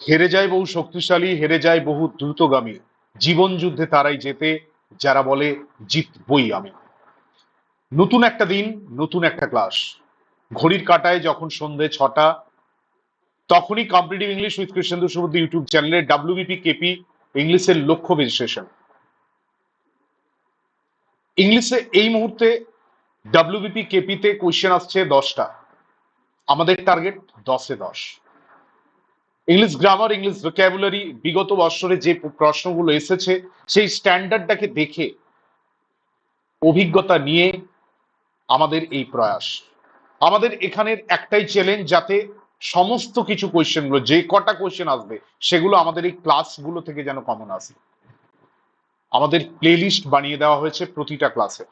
হেরে যায় বহু শক্তিশালী, হেরে যায় বহু দ্রুতগামী। জীবন যুদ্ধে তারাই যেতে যারা বলে, জিতবই আমি। নতুন একটা দিন, নতুন একটা ক্লাস। ঘড়ির কাটায় যখন সন্ধে ছটা, তখনই competitive English with Krishnendu Subuddha YouTube চ্যানেলে ডাব্লিউবিপি কেপি ইংলিশের লক্ষ্য বিশ্লেষণ ইংলিশে এই মুহূর্তে ডাব্লিউবিপি কেপিতে কোয়েশ্চেন আসছে দশটা। আমাদের টার্গেট দশে দশ। ইংলিশ গ্রামার ইংলিশ ভোক্যাবুলারি বিগত বছরে যে প্রশ্নগুলো এসেছে, সেই স্ট্যান্ডার্ডটাকে দেখে, অভিজ্ঞতা নিয়ে আমাদের এই প্রয়াস। আমাদের এখানের একটাই চ্যালেঞ্জ যাতে সমস্ত কিছু কোয়েশ্চেনগুলো যে কটা কোয়েশ্চেন আসবে, সেগুলো আমাদের এই ক্লাসগুলো থেকে যেন কমন আসে। আমাদের প্লেলিস্ট বানিয়ে দেওয়া হয়েছে প্রতিটা ক্লাসে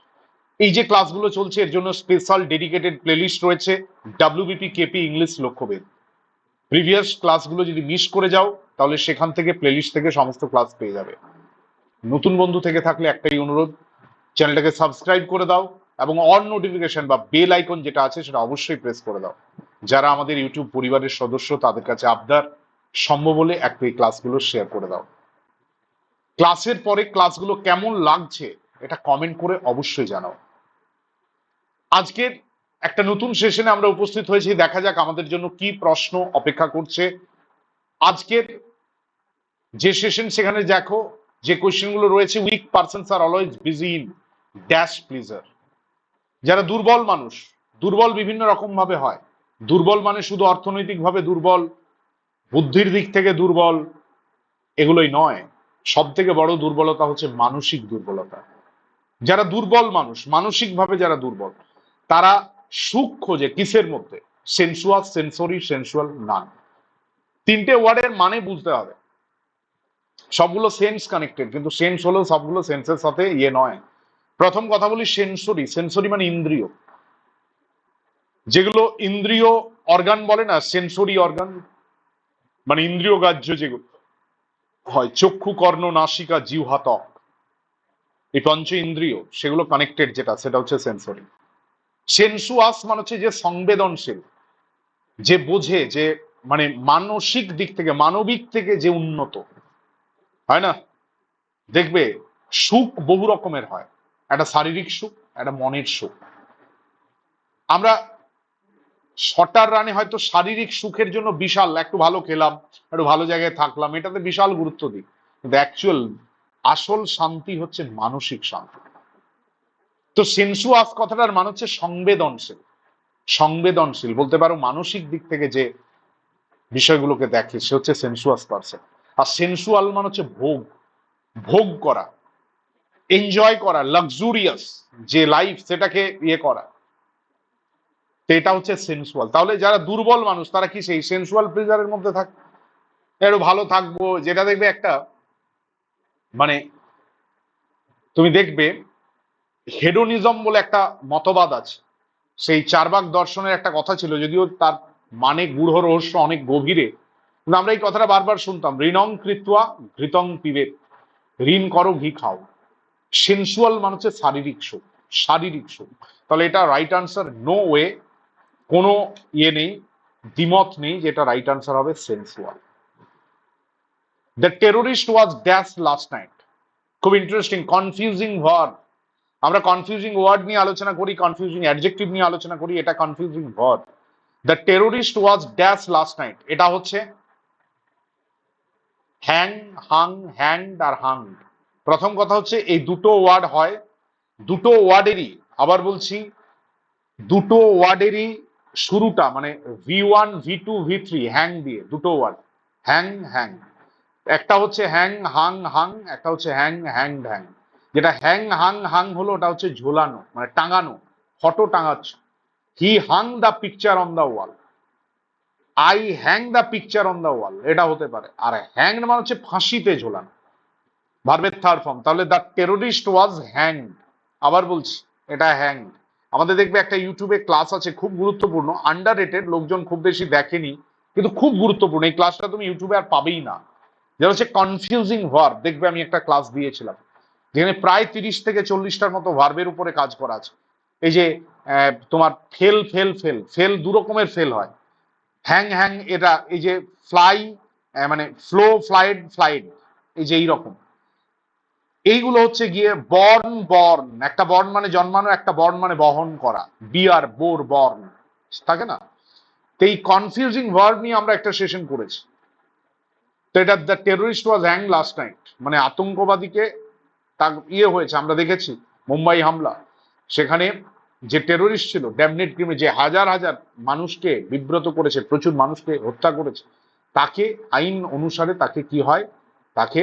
এই যে ক্লাসগুলো চলছে, এর জন্য স্পেশাল ডেডিকেটেড প্লেলিস্ট রয়েছে ডাব্লিউবিপি কেপি ইংলিশ লক্ষ্যভেদ প্রিভিয়াস ক্লাসগুলো যদি মিস করে যাও, তাহলে সেখান থেকে প্লেলিস্ট থেকে সমস্ত ক্লাস পেয়ে যাবে। নতুন বন্ধু থেকে থাকলে একটাই অনুরোধ চ্যানেলটাকে সাবস্ক্রাইব করে দাও এবং অন নোটিফিকেশন বা বেল আইকন যেটা আছে সেটা অবশ্যই প্রেস করে দাও। যারা আমাদের ইউটিউব পরিবারের সদস্য, তাদের কাছে আবদার, সম্ভব হলে একটু এই ক্লাসগুলো শেয়ার করে দাও। ক্লাসের পরে ক্লাসগুলো কেমন লাগছে, এটা কমেন্ট করে অবশ্যই জানাও। আজকের একটা নতুন সেশনে আমরা উপস্থিত হয়েছি। দেখা যাক আমাদের জন্য কি প্রশ্ন অপেক্ষা করছে। আজকের যে সেশন সেখানে দেখো, যে কোয়েশ্চেনগুলো রয়েছে weak persons are always busy in dash pleasure যারা দুর্বল মানুষ, দুর্বল বিভিন্ন রকম ভাবে হয়। দুর্বল মানে শুধু অর্থনৈতিকভাবে দুর্বল, বুদ্ধির দিক থেকে দুর্বল, এগুলোই নয়। সব থেকে বড় দুর্বলতা হচ্ছে মানসিক দুর্বলতা। যারা দুর্বল মানুষ, মানসিকভাবে যারা দুর্বল, তারা সুখ খোঁজে কিসের মধ্যে? সেন্সুয়াল সেন্সরি সেন্সুয়াল নান তিনটে ওয়ার্ডের মানে বুঝতে হবে। সবগুলো সেন্স কানেক্টেড কিন্তু সেন্স হলো সবগুলো সেন্সের সাথে ইয়ে নয়। প্রথম কথা বলি সেন্সরি সেন্সরি মানে ইন্দ্রিয়। যেগুলো ইন্দ্রিয় অর্গান বলে না সেন্সরি অর্গান মানে ইন্দ্রিয় গ্রাহ্য যেগুলো হয়, চক্ষু, কর্ণ, নাসিকা, জিহ্বা, ত্বক। এই পঞ্চ ইন্দ্রিয়, সেগুলো কানেক্টেড যেটা, সেটা হচ্ছে সেন্সরি সেন্সুয়াস মানে হচ্ছে যে সংবেদনশীল, যে বোঝে, যে মানে মানসিক দিক থেকে, মানবিক থেকে যে উন্নত। হয় না? দেখবে, সুখ বহু রকমের হয়। একটা শারীরিক সুখ, একটা মনের সুখ। আমরা শটার রানে হয়তো শারীরিক সুখের জন্য বিশাল, একটু ভালো খেলাম, একটু ভালো জায়গায় থাকলাম, এটাতে বিশাল গুরুত্ব দিই। কিন্তু অ্যাকচুয়াল আসল শান্তি হচ্ছে মানসিক শান্তি। তো সেন্সুয়াস কথাটার মানে হচ্ছে সংবেদনশীল। সংবেদনশীল বলতে পারো মানসিক দিক থেকে যে বিষয়গুলোকে দেখে, সে হচ্ছে সেন্সুয়াস পার্সন আর সেন্সুয়াল মানে হচ্ছে ভোগ ভোগ করা এনজয় করা লাক্সুরিয়াস যে লাইফ সেটাকে ইয়ে করা। এটা হচ্ছে সেন্সুয়াল তাহলে যারা দুর্বল মানুষ, তারা কি সেই সেন্সুয়াল প্লেজারের মধ্যে থাকে? একটু ভালো থাকব, যেটা দেখবে একটা মানে তুমি দেখবে হেডোনিজম বলে একটা মতবাদ আছে। সেই চারবাক দর্শনের একটা কথা ছিল, যদিও তার মানে গূঢ় রহস্য অনেক গভীরে। কিন্তু আমরা এই কথাটা বারবার শুনতাম, ঋণং কৃত্বা ঘৃতং পিবেত, ঋণ করো ঘি খাও। সেন্সুয়াল মানে হচ্ছে শারীরিক সুখ শারীরিক সুখ তাহলে এটা রাইট আনসার নো ওয়ে কোনো ইয়ে নেই, দ্বিমত নেই যেটা রাইট আনসার হবে sensual the terrorist was dash last night খুব ইন্টারেস্টিং কনফিউজিং ওয়ার্ড আমরা কনফিউজিং ওয়ার্ড নিয়ে আলোচনা করি কনফিউজিং অ্যাডজেক্টিভ নিয়ে আলোচনা করি, এটা confusing word the terrorist was dash last night এটা হচ্ছে হ্যাং হাং হ্যান্ড আর হাং প্রথম কথা হচ্ছে এই দুটো ওয়ার্ড হয়, দুটো ওয়ার্ডেরই আবার বলছি, দুটো ওয়ার্ডেরই শুরুটা মানে V one V two V three hang দিয়ে, দুটো ওয়ার্ড হ্যাং হ্যাং একটা হচ্ছে হ্যাং হাং হাং একটা হচ্ছে হ্যাং হ্যাং হ্যাং যেটা হ্যাং হাং হাং হলো, ওটা হচ্ছে ঝোলানো মানে টাঙানো, photo টাঙাচ্ছ। He hung the picture on the wall. I hang the picture on the wall, এটা হতে পারে। আর হ্যাং মানে হচ্ছে ফাঁসিতে ঝোলানো। ভার্বের থার্ড ফর্ম তাহলে দ্য টেরোরিস্ট ওয়াজ হ্যাংড। আবার বলছি, এটা হ্যাংড। আমাদের দেখবে একটা ইউটিউবে ক্লাস আছে, খুব গুরুত্বপূর্ণ। আন্ডার রেটেড লোকজন খুব বেশি দেখেনি, কিন্তু খুব গুরুত্বপূর্ণ। এই ক্লাসটা তুমি ইউটিউবে আর পাবেই না। যেটা হচ্ছে কনফিউজিং ভার্ব দেখবে আমি একটা ক্লাস দিয়েছিলাম। যেখানে প্রায় তিরিশ থেকে চল্লিশটার মতো ভার্বের উপরে কাজ করা আছে। এই যে তোমার ফেল ফেল ফেল ফেল দু রকমের ফেল হয়। হ্যাং হ্যাং, এটা, এই যে ফ্লাই মানে ফ্লো ফ্লাইড ফ্লাইড এই যে এইরকম এইগুলো হচ্ছে গিয়ে বর্ন বর্ন একটা বর্ন মানে জন্মানো, একটা বর্ন মানে বহন করা। বিয়ার বোর বর্ন থাকে না? তো এই কনফিউজিং ওয়ার্ড নিয়ে আমরা একটা সেশন করেছি। তো এটা the terrorist was hang last night মানে আতঙ্কবাদীকে তার ইয়ে হয়েছে, আমরা দেখেছি, মুম্বাই হামলা। সেখানে যে টেরোরিস্ট ছিল ড্যামনেট ক্রিমে যে হাজার হাজার মানুষকে বিব্রত করেছে, প্রচুর মানুষকে হত্যা করেছে, তাকে আইন অনুসারে তাকে কি হয়? তাকে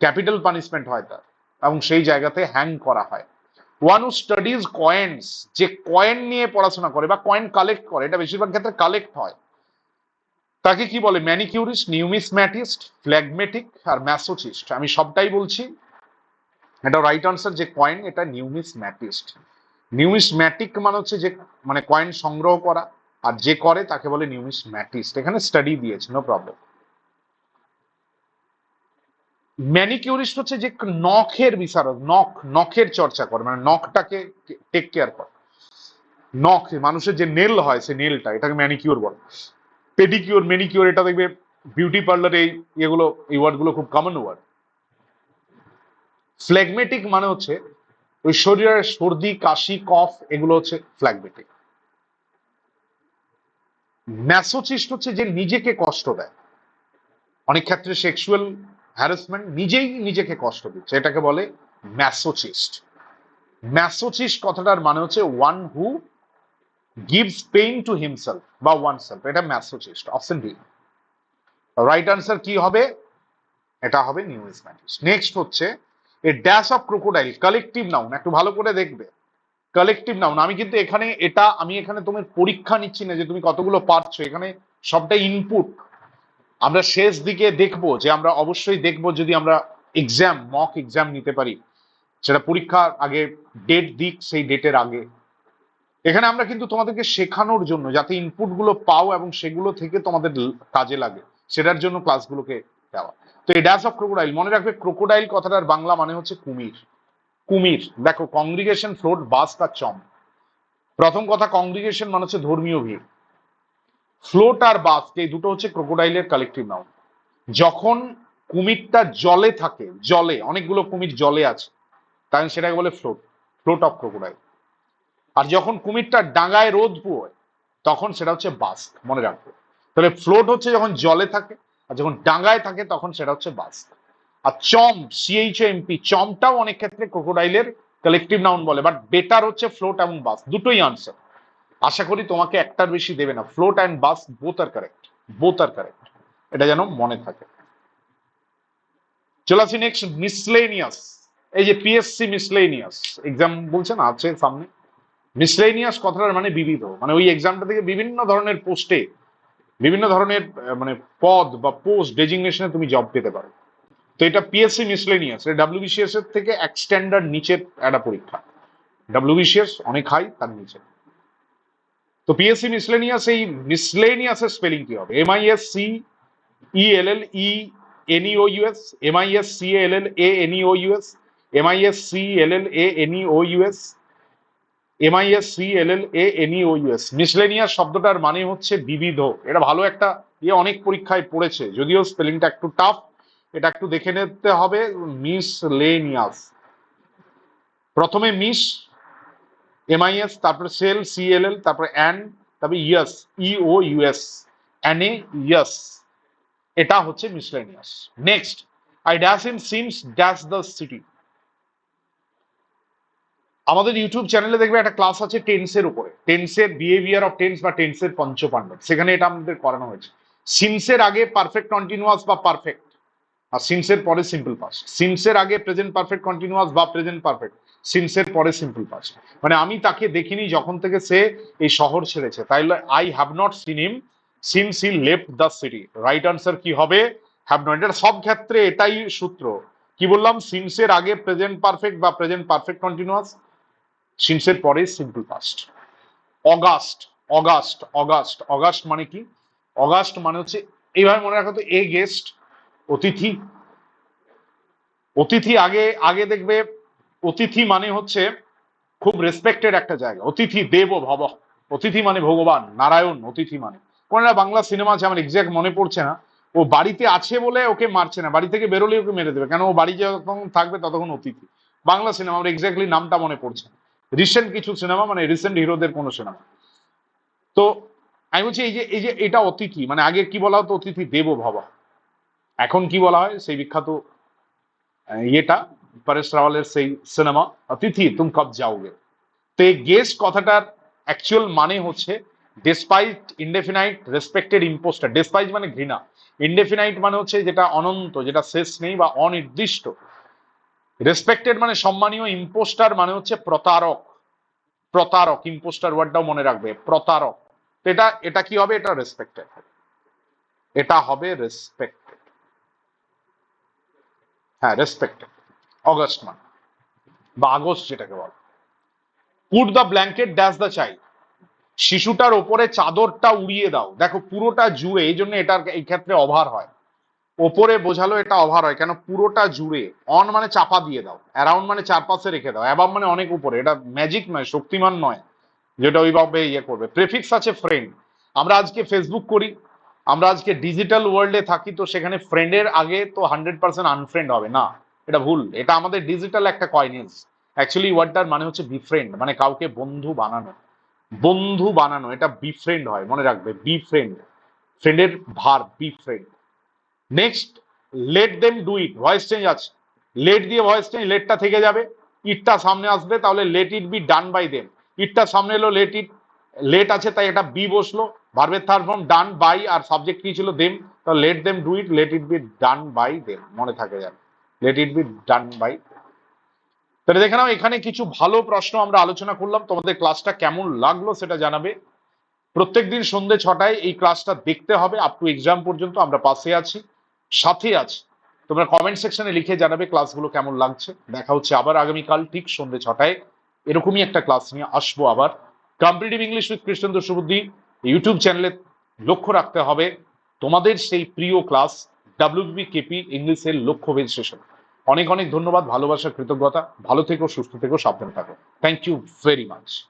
ক্যাপিটাল পানিশমেন্ট হয় তার, এবং সেই জায়গাতে হ্যাং করা হয়। ওয়ান হু স্টাডিজ কয়েন্স যে কয়েন নিয়ে পড়াশোনা করে বা কয়েন কালেক্ট করে, এটা বেশিরভাগ ক্ষেত্রে কালেক্ট হয়। তাকে কি বলে? ম্যানিকিউরিস্ট নিউমিসম্যাটিস্ট ফ্ল্যাগমেটিক আর ম্যাসোচিস্ট আমি সবটাই বলছি এটা রাইট আনসার যে কয়েন এটা নিউমিস নিউমিসম্যাটিস্ট নিউমিসম্যাটিক মানে হচ্ছে যে মানে কয়েন সংগ্রহ করা, আর যে করে তাকে বলে নিউমিসম্যাটিস্ট এখানে স্টাডি দিয়েছে নো প্রবলেম ম্যানিকিউরিস্ট হচ্ছে যে নখের বিশারদ নখ, নখের চর্চা করে মানে নখটাকে টেক কেয়ার করে। নখ, মানুষের যে নেল হয়, সে নেলটা এটাকে ম্যানিকিউর বলে। পেডিকিউর মেনিকিউর এটা দেখবে বিউটি পার্লারে এই, এগুলো, এই ওয়ার্ডগুলো খুব কমন ওয়ার্ড ফ্লেগমেটিক মানে হচ্ছে ওই শরীরের সর্দি, কাশি, কফ, এগুলো হচ্ছে ফ্ল্যাগমেটিক ম্যাসোচিস্ট হচ্ছে যে নিজেকে কষ্ট দেয়। অনেক ক্ষেত্রে সেক্সুয়াল হ্যারাসমেন্ট নিজেই নিজেকে কষ্ট দিচ্ছে, এটাকে বলে ম্যাসোচিস্ট ম্যাসোচিস্ট কথাটার মানে হচ্ছে one who gives pain to himself বা ওয়ান সেলফ এটা masochist option D right answer কি হবে? এটা হবে নিউ নিউমিসম্যাটিস্ট নেক্সট হচ্ছে a dash of crocodile collective noun একটু ভালো করে দেখবে। কালেকটিভ নাউন আমি কিন্তু এখানে এটা, আমি এখানে তোমার পরীক্ষা নিচ্ছি না যে তুমি কতগুলো পারছ, এখানে সবটাই ইনপুট আমরা শেষ দিকে দেখব যে আমরা অবশ্যই দেখব যদি আমরা এক্সাম মক এক্সাম নিতে পারি। সেটা পরীক্ষার আগে ডেট দিক, সেই ডেটের আগে। এখানে আমরা কিন্তু তোমাদেরকে শেখানোর জন্য, যাতে ইনপুটগুলো পাও এবং সেগুলো থেকে তোমাদের কাজে লাগে, সেটার জন্য ক্লাসগুলোকে দেওয়া। তো এই ড্যাশ অফ ক্রোকোডাইল মনে রাখবে ক্রোকোডাইল কথাটার বাংলা মানে হচ্ছে কুমির। কুমির, দেখো কংগ্রিগেশন ফ্লোট বাস বা চম। প্রথম কথা কংগ্রিগেশন মানে হচ্ছে ধর্মীয় ভিড়। ফ্লোট আর বাস এই দুটো হচ্ছে ক্রোকোডাইলের কালেকটিভ নাউন যখন কুমিরটা জলে থাকে, জলে, অনেকগুলো কুমির জলে আছে তাই সেটাকে বলে ফ্লোট ফ্লোট অফ ক্রোকোডাইল আর যখন কুমিরটা ডাঙায় রোদ পোয় তখন সেটা হচ্ছে বাস্ক মনে রাখবে। তাহলে ফ্লোট হচ্ছে যখন জলে থাকে আর যখন ডাঙায় থাকে তখন সেটা হচ্ছে বাস্ক আর চম সিএইচ এমপি চমটাও অনেক ক্ষেত্রে ক্রোকোডাইলের কালেকটিভ নাউন বলে বাট বেটার হচ্ছে ফ্লোট এবং বাস দুটোই আনসার আশা করি তোমাকে একটার বেশি দেবে না float and bask both are correct both are correct এটা যেন মনে থাকে। চলে আসি নেক্সট মিসলেনিয়াস এই যে পিএসসি মিসলেনিয়াস এক্সাম বলছেন আছে সামনে। মিসলেনিয়াস কথাটার মানে বিবিধ মানে ওই এক্সামটা থেকে বিভিন্ন ধরনের পোস্টে বিভিন্ন ধরনের মানে পদ বা পোস্ট ডেজিগনেশনে তুমি জব পেতে পারো। তো এটা পিএসসি মিসলেনিয়াস ডাব্লিউবিসিএস এর থেকে এক স্ট্যান্ডার্ড নিচের একটা পরীক্ষা। ডাব্লিউবিসিএস অনেক হাই তার নিচে। তো পিএসসি মিসলেনিয়াস এই মিসলেনিয়াস এর স্পেলিং কি হবে? M I S C E L L E N E O M I S C L L A N E O M I S C L L A N E O U S M I S C L L A N E miscellaneous শব্দটার মানে হচ্ছে বিবিধ। এটা ভালো একটা ইয়ে অনেক পরীক্ষায় পড়েছে। যদিও স্পেলিংটা একটু টাফ এটা একটু দেখে নিতে হবে। মিসলেনিয়াস প্রথমে মিস এমআইএস তারপরে সেল সিএলএল তারপরে অ্যান তারপরে E S E O U S A ES এটা হচ্ছে miscellaneous next I dash in since dash the city আমাদের ইউটিউব চ্যানেলে দেখবে একটা ক্লাস আছে টেন্সের উপরে। টেন্সের বিহেভিয়ার অফ টেন্স বা টেন্সের পঞ্চপাণ্ডব। সেখানে এটা আমাদের করানো হয়েছে। সিমসের আগে পারফেক্ট কন্টিনিউয়াস বা পারফেক্ট আর সিন্সের পরে সিম্পল পাস্ট সিন্সের আগে প্রেজেন্ট পারফেক্ট কন্টিনিউয়াস বা প্রেজেন্ট পারফেক্ট সিন্সের পরে সিম্পল পাস্ট মানে আমি তাকে দেখিনি যখন থেকে সে এই শহর ছেড়েছে। তাই I have not seen him since he left the city right answer কি হবে? হ্যাভ নট এটা সব ক্ষেত্রে এটাই সূত্র। কি বললাম? সিন্সের আগে প্রেজেন্ট পারফেক্ট বা প্রেজেন্ট পারফেক্ট কন্টিনিউয়াস সিন্সের পরে simple past august august august august মানে কি? অগাস্ট মানে হচ্ছে, এইভাবে মনে রাখো তো, এ গেস্ট অতিথি। অতিথি আগে আগে দেখবে, অতিথি মানে হচ্ছে খুব রেসপেক্টেড একটা জায়গা। অতিথি দেব ভব। অতিথি মানে ভগবান, নারায়ণ অতিথি মানে। কোন একটা বাংলা সিনেমা আছে আমার এক্সাক্ট মনে পড়ছে না। ও বাড়িতে আছে বলে ওকে মারছে না। বাড়ি থেকে বেরোলে ওকে মেরে দেবে। কেন? ও বাড়ি যতক্ষণ থাকবে ততক্ষণ অতিথি। বাংলা সিনেমা আমার এক্স্যাক্টলি নামটা মনে পড়ছে রিসেন্ট কিছু সিনেমা মানে রিসেন্ট হিরোদের কোনো সিনেমা তো আমি বলছি, এই যে এই যে, এটা অতিথি মানে আগে কি বলা হতো অতিথি? দেব ভাবা। এখন কি বলা হয়? সেই বিখ্যাত ইয়েটা, পরেশ রাওয়ালের সেই সিনেমা অতিথি, তুম কব যাওগে? তো এই গেস্ট কথাটার অ্যাকচুয়াল মানে হচ্ছে despite indefinite respected impostor despite মানে ঘৃণা। ইনডেফিনাইট মানে হচ্ছে যেটা অনন্ত, যেটা শেষ নেই বা অনির্দিষ্ট। রেসপেক্টেড মানে সম্মানীয় ইম্পোস্টার মানে হচ্ছে প্রতারক। প্রতারক ইম্পোস্টার ওয়ার্ডটাও মনে রাখবে, প্রতারক। এটা এটা কি হবে? এটা রেসপেক্টেড এটা হবে রেসপেক্টেড হ্যাঁ রেসপেক্টেড অগস্ট মান বা আগস্ট যেটাকে বল। Put the blanket dash the child শিশুটার ওপরে চাদরটা উড়িয়ে দাও। দেখো, পুরোটা জুড়ে, এই জন্য এটার, এই ক্ষেত্রে অভার হয়। ওপরে বোঝালো এটা অভার হয়, কেন পুরোটা জুড়ে অন মানে চাপা দিয়ে দাও অ্যারাউন্ড মানে চারপাশে রেখে দাও অ্যাবাব মানে অনেক উপরে, এটা ম্যাজিক নয়, শক্তিমান নয়, যেটা ওইভাবে ইয়ে করবে। প্রেফিক্স আছে ফ্রেন্ড আমরা আজকে ফেসবুক করি, আমরা আজকে ডিজিটাল ওয়ার্ল্ডে থাকি, তো সেখানে ফ্রেন্ডের আগে তো হান্ড্রেড পার্সেন্ট আনফ্রেন্ড হবে, না, এটা ভুল, এটা আমাদের ডিজিটাল একটা কয়নেস অ্যাকচুয়ালি ওয়ার্ডটার মানে হচ্ছে বিফ্রেন্ড মানে কাউকে বন্ধু বানানো বন্ধু বানানো, এটা বিফ্রেন্ড হয়, মনে রাখবে বিফ্রেন্ড ফ্রেন্ডের ভার befriend next let them do it voice change আছে। লেট দিয়ে ভয়েস চেঞ্জ লেটটা থেকে যাবে। ইটটা সামনে আসবে, তাহলে let it be done by them ইটটা সামনে এলো লেট ইট লেট আছে, তাই এটা বি বসল। ভার্বের থার্ড ফর্ম ডান বাই আর সাবজেক্ট কি ছিল? দেম তো let them do it let it be done by them মনে থাকে যাবে let it be done by তাহলে দেখে নাও, এখানে কিছু ভালো প্রশ্ন আমরা আলোচনা করলাম। তোমাদের ক্লাসটা কেমন লাগল সেটা জানাবে। প্রত্যেকদিন সন্ধ্যে ছটায় এই ক্লাসটা দেখতে হবে। আপ টু এক্সাম পর্যন্ত আমরা পাশে আছি। সাথে আছি। তোমরা কমেন্ট সেকশনে লিখে জানাবে ক্লাসগুলো কেমন লাগছে। দেখা হচ্ছে আবার আগামীকাল ঠিক সন্ধ্যে ছটায়। এরকমই একটা ক্লাস নিয়ে আসব আবার। Competitive English with Krishnendra Subuddhi YouTube চ্যানেলে লক্ষ্য রাখতে হবে। তোমাদের সেই প্রিয় ক্লাস ডাব্লিউবি কেপি ইংলিশের লক্ষ্য সেশন অনেক অনেক ধন্যবাদ, ভালোবাসা, কৃতজ্ঞতা। ভালো থেকো, সুস্থ থেকো, সাবধান থাকো। Thank you very much